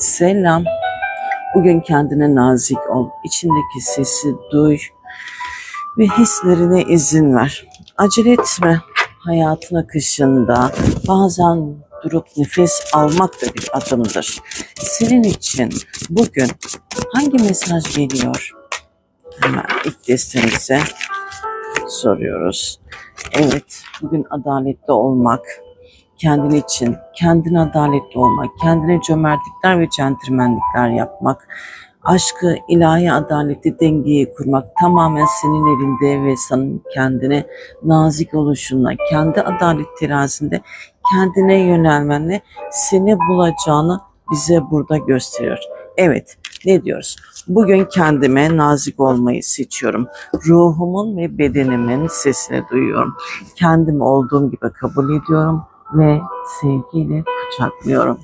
Selam. Bugün kendine nazik ol. İçindeki sesi duy ve hislerine izin ver. Acele etme. Hayatın akışında bazen durup nefes almak da bir adımdır. Senin için bugün hangi mesaj geliyor? Hemen ilk destemize soruyoruz. Evet, bugün adaletli olmak, kendin için, kendine adaletli olmak, kendine cömertlikler ve centilmenlikler yapmak, aşkı, ilahi adaleti, dengeyi kurmak tamamen senin elinde ve senin kendine nazik oluşunla, kendi adalet terazinde kendine yönelmenle seni bulacağını bize burada gösteriyor. Evet, ne diyoruz? Bugün kendime nazik olmayı seçiyorum. Ruhumun ve bedenimin sesini duyuyorum. Kendimi olduğum gibi kabul ediyorum ve sevgiyle kucaklıyorum.